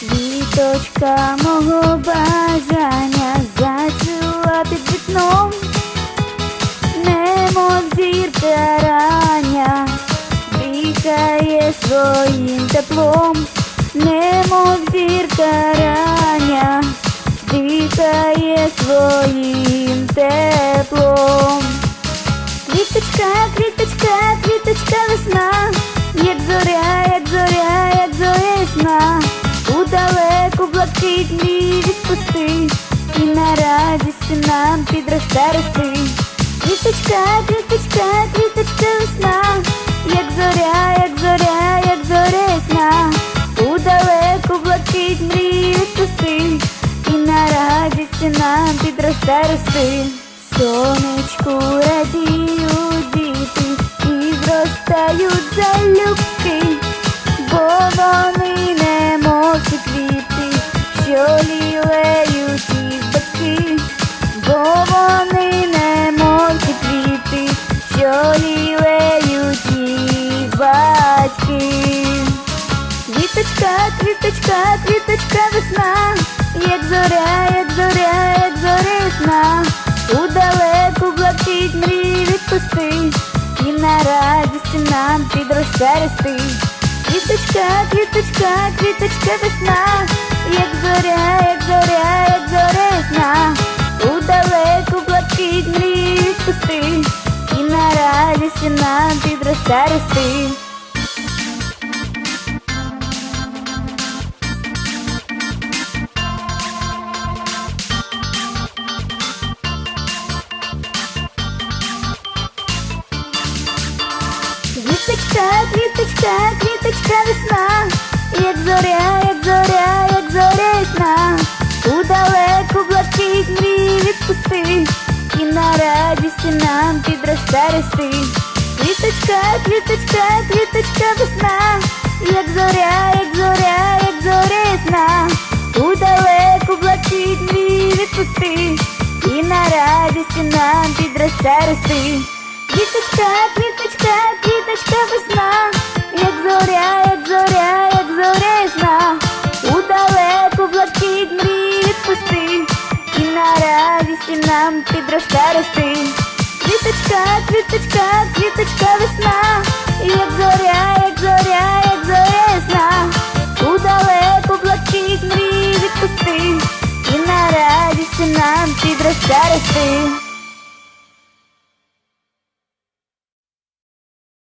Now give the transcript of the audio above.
Квіточка мого бажання Зірка дихає своїм теплом, немов зірка рання, дихає своїм теплом. Квіточка, квіточка, квіточка весна, як зоря, як зоря, як зорясна, у далеку блакить мій відпусти, і на радість нам підросте рости. Квіточка, квіточка, квіточка весна, як зоря, як зоря, як зорясна, у далеку блакить мрій пусти, і на радість нам підросте рости. Сонечку радіють діти і зростають залюбки, Квіточка, квіточка, весна, як зоря, як зоря, як зорясна, у далеку блакить мрій відпусти, і на радість нам підросте рости. Квіточка, квіточка, квіточка весна, як зоря, як зоря, як зорясна, у далеку блакить мрій відпусти, і на радість нам підросте Квіточка, квіточка, квіточка весна, як зоря, як зоря, як зорясна, у далеку блакить мрій відпусти, і на радість нам підросте рости. Квіточка, квіточка, квіточка весна, як зоря, як зоря, як зорясна, у далеку блакить мрій відпусти, і на радість нам підросте рости. Квіточка, квіточка Квіточка, квіточка, квіточка весна, як зоря, як зоря, як зорясна, у далеку блакить мрій відпусти, і на радість нам підросте рости.